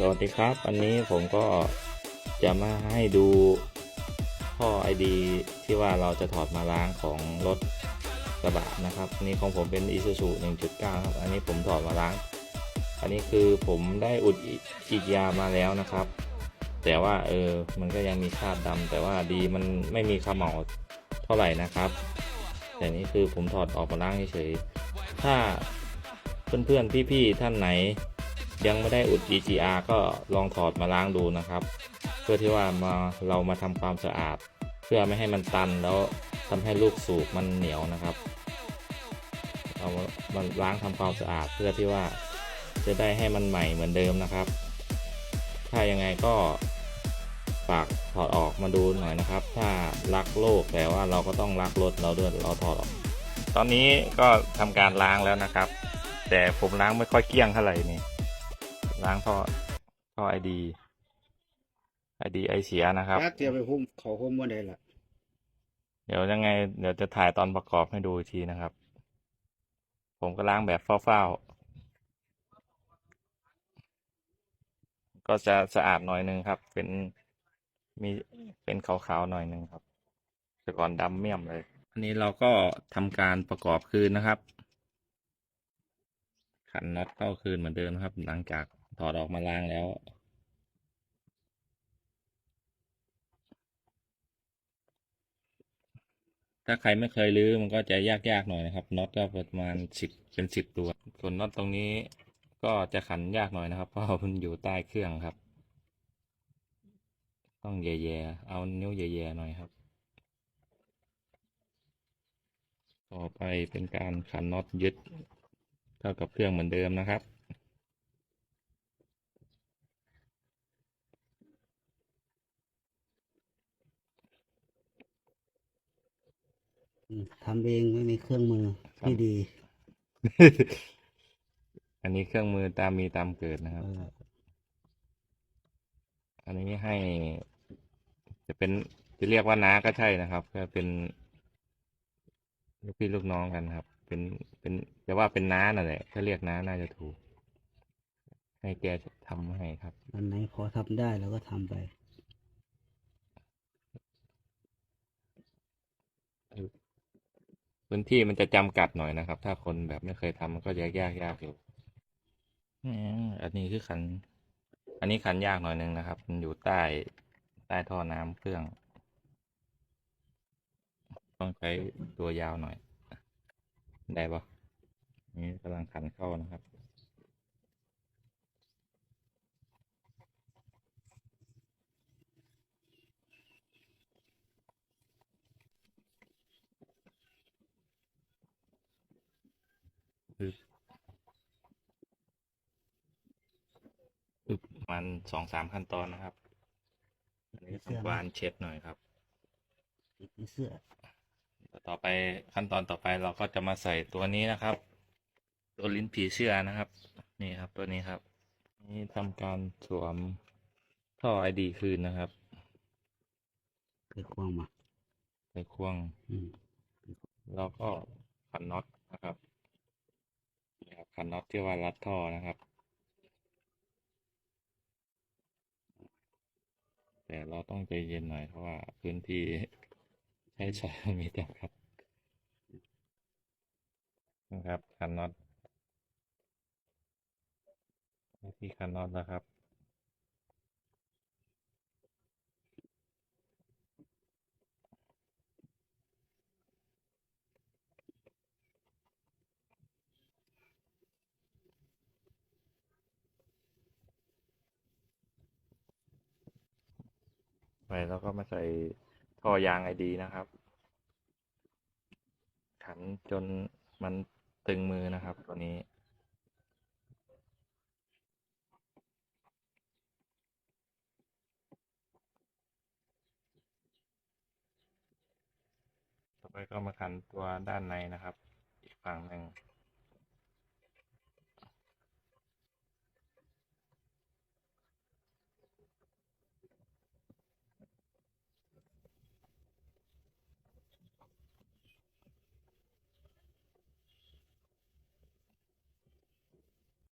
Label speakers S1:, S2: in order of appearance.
S1: สวัสดีครับ อันนี้ผมก็จะมาให้ดูท่อไอดีที่ว่าเราจะถอดมาล้างของรถกระบะนะครับนนี้ของผมเป็น Isuzu 1.9 ครับ อันนี้ผมถอดมาล้าง อันนี้คือผมได้อุดอีกยามาแล้วนะครับ แต่ว่าเออมันก็ยังมีคราบดำแต่ว่าดีมันไม่มีขมเหลาเท่าไหร่นะครับ แต่นี่คือผมถอดออกมาล้างเฉยๆถ้าเพื่อนๆพี่ๆท่านไหน ยังไม่ได้อุด EGR ก็ลองถอดมาล้างดูนะครับ เพื่อที่ว่ามาเรามาทำความสะอาด เพื่อไม่ให้มันตันแล้วทำให้ลูกสูบมันเหนียวนะครับเอามาล้างทำความสะอาดเพื่อที่ว่าจะได้ให้มันใหม่เหมือนเดิมนะครับ ถ้ายังไงก็ฝากถอดออกมาดูหน่อยนะครับ ถ้ารักโลกแต่ว่าเราก็ต้องรักรถเราด้วยเราถอดออก ตอนนี้ก็ทำการล้างแล้วนะครับ แต่ผมล้างไม่ค่อยเกลี้ยงเท่าไหร่นี่ ล้างท่อท่อไอดีไอดีไอเสียนะครับ
S2: จักเตรียมไปหุ้มเขาหุ้มว่าได้ละ
S1: เดี๋ยวยังไง เดี๋ยวจะถ่ายตอนประกอบให้ดูอีกทีนะครับ ผมก็ล้างแบบเฝ้าๆก็จะสะอาดหน่อยนึงครับ เป็นมีเป็นขาวๆหน่อยนึงครับ แต่ก่อนดำเมี่ยมเลย อันนี้เราก็ทำการประกอบคืนนะครับขันน็อตเข้าคืนเหมือนเดิมนะครับ หลังจาก ถอดออกมาล้างแล้ว ถ้าใครไม่เคยรื้อมันก็จะยากๆหน่อยนะครับน็อตก็ประมาณสิบเป็นสิบตัว ส่วนน็อตตรงนี้ก็จะขันยากหน่อยนะครับ เพราะว่ามันอยู่ใต้เครื่องครับ ต้องแย่ๆเอานิ้วแย่ๆหน่อยครับ ต่อไปเป็นการขันน็อตยึด เท่ากับเครื่องเหมือนเดิมนะครับ
S2: ทำเองไม่มีเครื่องมือ
S1: ครับ
S2: ที่ดี
S1: อันนี้เครื่องมือตามมีตามเกิดนะครับ
S2: เออ
S1: อันนี้ให้ จะเป็นจะเรียกว่าน้าก็ใช่นะครับ ก็เป็น ลูกพี่ลูกน้องกันครับ เป็นเป็นจะว่าเป็นน้านั่นแหละถ้าเรียกน้าน่าจะถูก ให้แกทำให้ครับ
S2: อันไหนพอทำได้เราก็ทำไป
S1: พื้นที่มันจะจำกัดหน่อยนะครับ ถ้าคนแบบไม่เคยทำมันก็จะยากยากอยู่อันนี้คือขัน อันนี้ขันยากหน่อยนึงนะครับ มันอยู่ใต้ใต้ท่อน้ำเครื่อง ต้องใช้ตัวยาวหน่อย ได้ปะนี่กำลังขันเข้านะครับ ปึ๊บประมันสองสามขั้นตอนนะครับ อันนี้ต้องกวานเช็ดหน่อยครับ
S2: ติดในเสื้อ
S1: ต่อไปขั้นตอนต่อไปเราก็จะมาใส่ตัวนี้นะครับ ตัวลิ้นผีเชื่อนะครับ นี่ครับตัวนี้ครับ นี่ทำการสวมท่อไอดีคืนนะครับ
S2: เคยควงมา
S1: ใส่ควง
S2: อืม
S1: แล้วก็ขันน็อตนะครับนี่ครับขันน็อตที่ว่ารัดท่อนะครับ แต่เราต้องใจเย็นหน่อยเพราะว่าพื้นที่ใช้ใช้มันมีจำกัดนะครับคันน็อตที่คันน็อตนะครับ ไปแล้วก็มาใส่ท่อยางไอดีนะครับ ขันจนมันตึงมือนะครับตัวนี้ ต่อไปก็มาขันตัวด้านในนะครับ